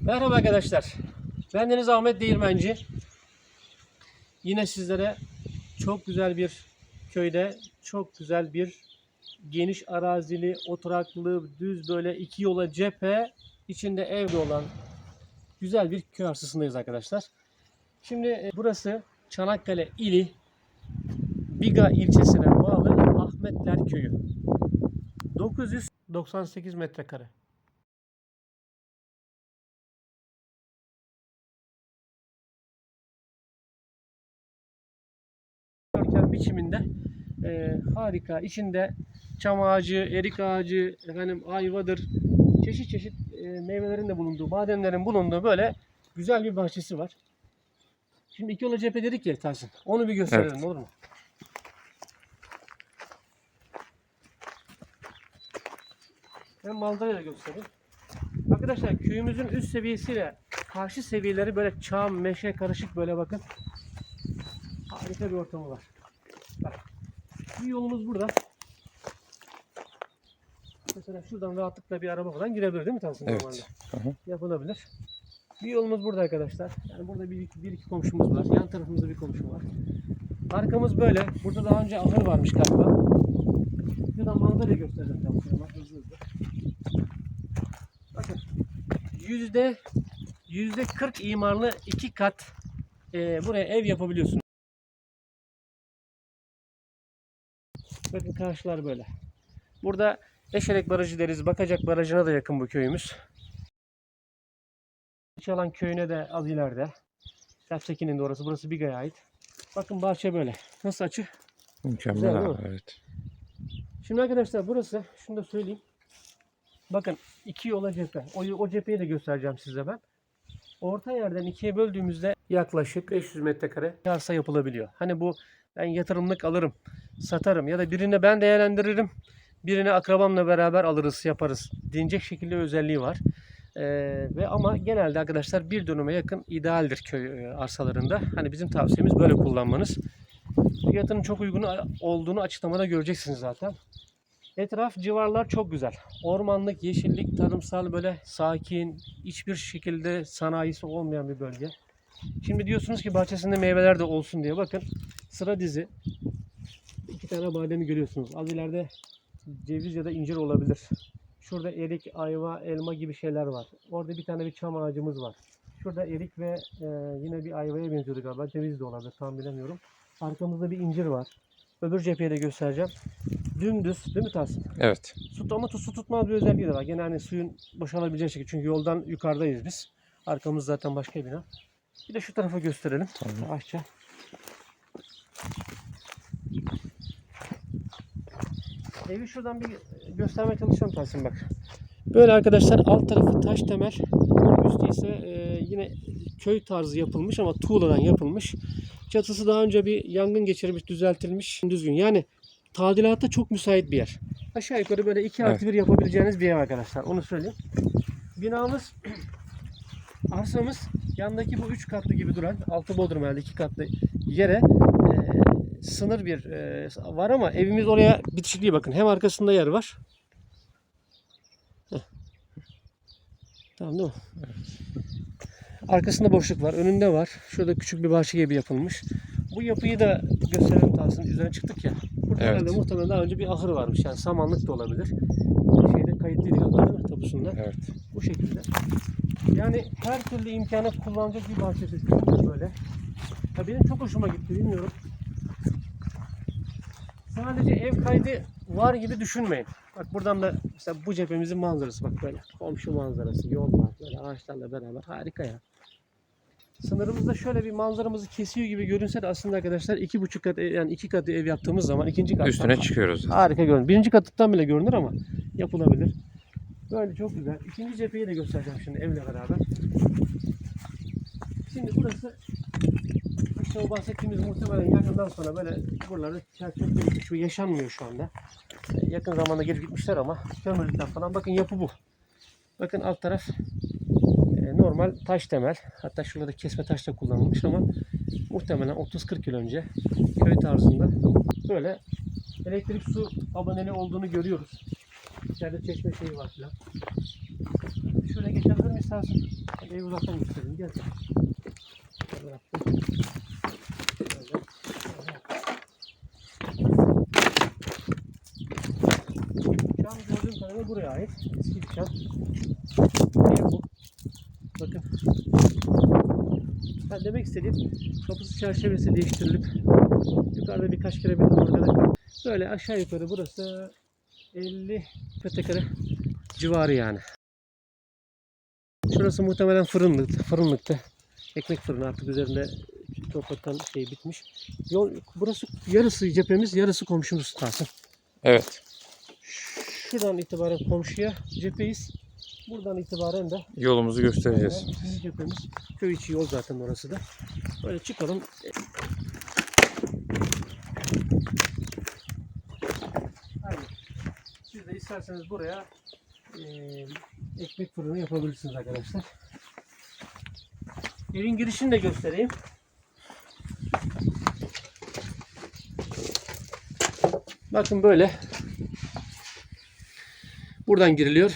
Merhaba arkadaşlar. Ben Deniz Ahmet Değirmenci. Yine sizlere çok güzel bir köyde, çok güzel bir geniş arazili, oturaklı, düz böyle iki yola cephe, içinde evde olan güzel bir köy arsasındayız arkadaşlar. Şimdi e, burası Çanakkale ili Biga ilçesine bağlı Ahmetler Köyü. 998 metrekare. Biçiminde e, harika. İçinde çam ağacı, erik ağacı, efendim ayvadır, çeşit çeşit e, meyvelerin de bulunduğu, bademlerin bulunduğu böyle güzel bir bahçesi var. Şimdi iki yola cephe dedik ya Tahsin. Onu bir gösterelim Evet. olur mu? Ben manzarayı da göstereyim. Arkadaşlar köyümüzün üst seviyesiyle karşı seviyeleri böyle çam, meşe karışık böyle bakın. Harika bir ortamı var. Bak. Bir yolumuz burada. Mesela şuradan rahatlıkla bir araba falan girebilir değil mi? Normalde. Evet. Hı hı. Yapılabilir. Bir yolumuz burada arkadaşlar. Yani burada bir, bir iki komşumuz var. Yan tarafımızda bir komşu var. Arkamız böyle. Burada daha önce ahır varmış galiba. Şuradan manzarayı göstereceğim hızlı hızlı. Bakın. Yüzde yüzde 40 imarlı iki kat e, buraya ev yapabiliyorsunuz. Bakın karşılar böyle. Burada Eşelek Barajı deriz. Bakacak Barajı'na da yakın bu köyümüz. Çalan köyüne de az ileride. Serttekin'in de orası. Burası Biga'ya ait. Bakın bahçe böyle. Nasıl açı? Mükemmel Güzel, abi, evet. Şimdi arkadaşlar burası, şunu da söyleyeyim. Bakın iki yola cephe. O, o cepheyi de göstereceğim size ben. Orta yerden ikiye böldüğümüzde yaklaşık 500 metrekare arsa yapılabiliyor. Hani bu ben yatırımlık alırım, satarım ya da birine ben değerlendiririm. Birine akrabamla beraber alırız, yaparız. Denecek şekilde özelliği var. Ee, ve ama genelde arkadaşlar bir dönüme yakın idealdir köy e, arsalarında. Hani bizim tavsiyemiz böyle kullanmanız. Fiyatının çok uygun olduğunu açıklamada göreceksiniz zaten. Etraf civarlar çok güzel. Ormanlık, yeşillik, tarımsal böyle sakin, hiçbir şekilde sanayisi olmayan bir bölge. Şimdi diyorsunuz ki bahçesinde meyveler de olsun diye bakın. Sıra dizi. Tane bademi görüyorsunuz. Az ileride ceviz ya da incir olabilir. Şurada erik, ayva, elma gibi şeyler var. Orada bir tane bir çam ağacımız var. Şurada erik ve e, yine bir ayvaya benziyordu galiba. Ceviz de olabilir tam bilemiyorum. Arkamızda bir incir var. Öbür cepheyi de göstereceğim. Dümdüz değil mi Tahsin? Evet. Su, ama su tutmaz bir özelliği de var. Gene hani suyun boşalabileceği şekilde. Çünkü yoldan yukarıdayız biz. Arkamız zaten başka bina. Bir de şu tarafa gösterelim. Tamam. Aşağı. Evi şuradan bir göstermeye çalışacağım Tahsin bak. Böyle arkadaşlar alt tarafı taş temel. Üstü ise e, yine köy tarzı yapılmış ama tuğladan yapılmış. Çatısı daha önce bir yangın geçirmiş, düzeltilmiş, düzgün. Yani tadilata çok müsait bir yer. Aşağı yukarı böyle 2 artı 1 yapabileceğiniz bir ev arkadaşlar. Onu söyleyeyim. Binamız, arsamız yandaki bu 3 katlı gibi duran, altı bodrum herhalde 2 katlı yere sınır bir e, var ama evimiz oraya bitişik değil bakın. Hem arkasında yer var. Heh. Tamam değil mi? Arkasında boşluk var. Önünde var. Şurada küçük bir bahçe gibi yapılmış. Bu yapıyı da gösterelim Tahsin. Üzerine çıktık ya. Burada Evet. muhtemelen daha önce bir ahır varmış. Yani samanlık da olabilir. Şeyde kayıtlıydı galiba değil mi? Tapusunda. Evet. Bu şekilde. Yani her türlü imkanı kullanacak bir bahçesi. Böyle. Ya benim çok hoşuma gitti. Bilmiyorum. Sadece ev kaydı var gibi düşünmeyin. Bak buradan da mesela bu cephemizin manzarası bak böyle. Komşu manzarası, yol var böyle ağaçlarla beraber harika ya. Sınırımızda şöyle bir manzaramızı kesiyor gibi görünse de aslında arkadaşlar iki buçuk kat ev- yani iki katlı ev yaptığımız zaman ikinci kattan Üstüne çıkıyoruz. harika görünür. Birinci kattan bile görünür ama yapılabilir. Böyle çok güzel. İkinci cepheyi de göstereceğim şimdi evle beraber. Şimdi burası işte o bahsettiğimiz muhtemelen yakından sonra böyle buralarda çerçeve şu yaşanmıyor şu anda. E, Yakın zamanda gelip gitmişler ama kömürlükten falan. Bakın yapı bu. Bakın alt taraf e, normal taş temel. Hatta şurada da kesme taş da kullanılmış ama muhtemelen 30-40 yıl önce köy tarzında böyle elektrik su aboneli olduğunu görüyoruz. İçeride çeşme şeyi var filan. Şöyle geçebilir miyiz? Hadi evi uzaktan göstereyim. Gel. sen. buraya ait. Eski cam. Ev bu. Bakın. Ben demek istediğim kapısı çerçevesi değiştirilip yukarıda birkaç kere bir orada böyle aşağı yukarı burası 50 metrekare civarı yani. Şurası muhtemelen fırınlıktı. Fırınlıktı. Ekmek fırını artık üzerinde topraktan şey bitmiş. Yol, burası yarısı cephemiz, yarısı komşumuz Tahsin. Evet. Şuradan itibaren komşuya cepheyiz. Buradan itibaren de Yolumuzu göstereceğiz. ikinci cephemiz. Köy içi yol zaten orası da. Böyle çıkalım. Aynen. Siz de isterseniz buraya eee, ekmek fırını yapabilirsiniz arkadaşlar. Evin girişini de göstereyim. Bakın böyle. Buradan giriliyor.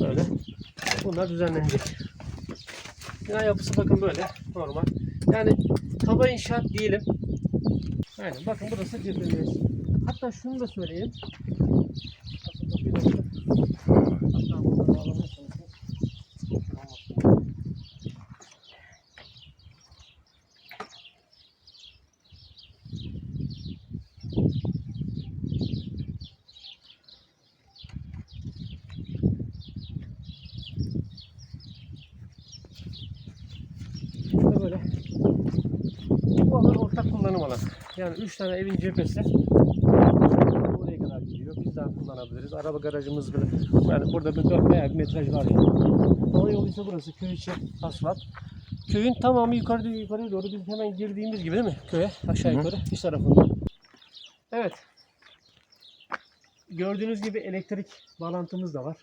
Böyle. Bunlar düzenlenecek. Bina yapısı bakın böyle. Normal. Yani kaba inşaat diyelim. Aynen. Bakın burası cephemiz. Hatta şunu da söyleyeyim. Bakın kapıyı da bakın. Hatta burada bağlamaya çalışayım. Olmasın. İşte böyle. Bu alan ortak kullanım alanı. Yani 3 tane evin cephesi buraya kadar gidiyor. Biz daha kullanabiliriz. Araba garajımız bile. Yani burada bir 4 veya bir metraj var. Hava yolu ise burası. Köy içi asfalt. Köyün tamamı yukarıda yukarıya doğru biz hemen girdiğimiz gibi değil mi? Köye aşağı yukarı iç tarafında. Evet. Gördüğünüz gibi elektrik bağlantımız da var.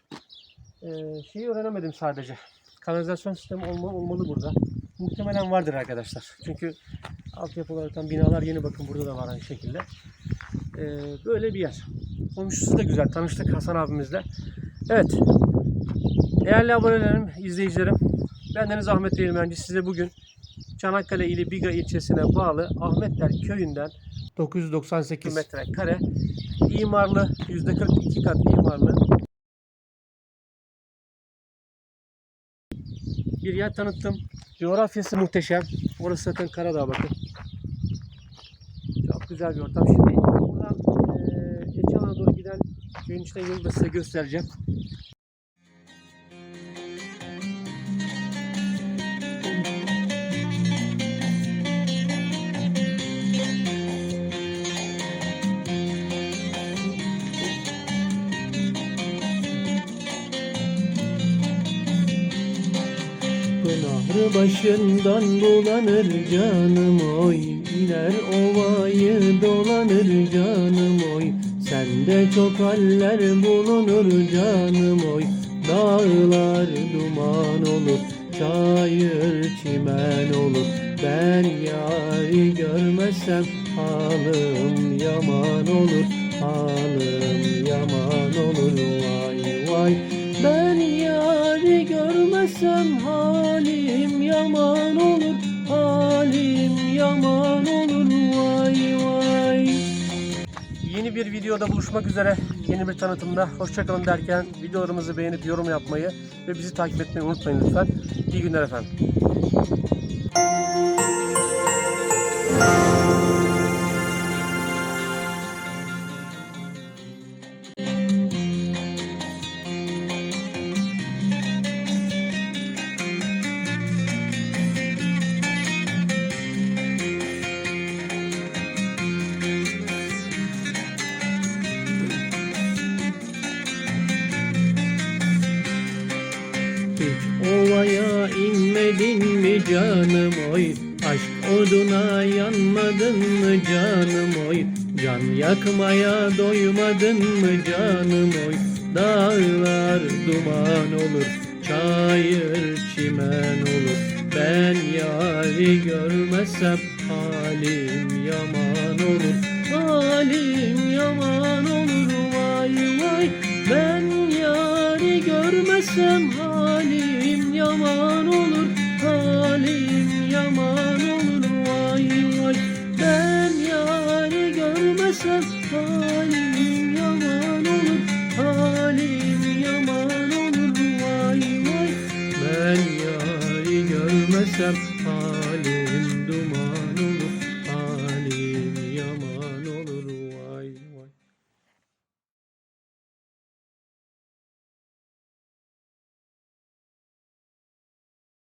Ee, şeyi öğrenemedim sadece. Kanalizasyon sistemi olma, olmalı burada. Muhtemelen vardır arkadaşlar. Çünkü altyapı olarak binalar yeni bakın burada da var aynı şekilde. Ee, böyle bir yer. Komşusu da güzel. Tanıştık Hasan abimizle. Evet. Değerli abonelerim, izleyicilerim. Ben Deniz Ahmet Değirmenci. Size bugün Çanakkale ili Biga ilçesine bağlı Ahmetler köyünden 998 metrekare imarlı %42 kat imarlı bir yer tanıttım. Coğrafyası muhteşem. Orası zaten Karadağ bakın. Çok güzel bir ortam. Şimdi buradan eee Keçialan'a doğru giden köyün içinden yolu size göstereceğim. Pınarı başından bulanır canım oy. İner ovayı dolanır canım oy. Sende çok haller bulunur canım oy. Dağlar duman olur Çayır çimen olur. Ben yari görmezsem Halim yaman olur Halim yaman olur. Vay vay. Ben yari görmesem halim yaman olur Halim yaman olur vay vay Yeni bir videoda buluşmak üzere yeni bir tanıtımda hoşçakalın derken videolarımızı beğenip yorum yapmayı ve bizi takip etmeyi unutmayın lütfen. İyi günler efendim. Canım oy. Aşk oduna yanmadın mı canım oy? Can yakmaya doymadın mı canım oy? Dağlar duman olur Çayır çimen olur. Ben yari görmezsem Halim yaman olur. Halim yaman olur Vay vay. Ben yari görmezsem vay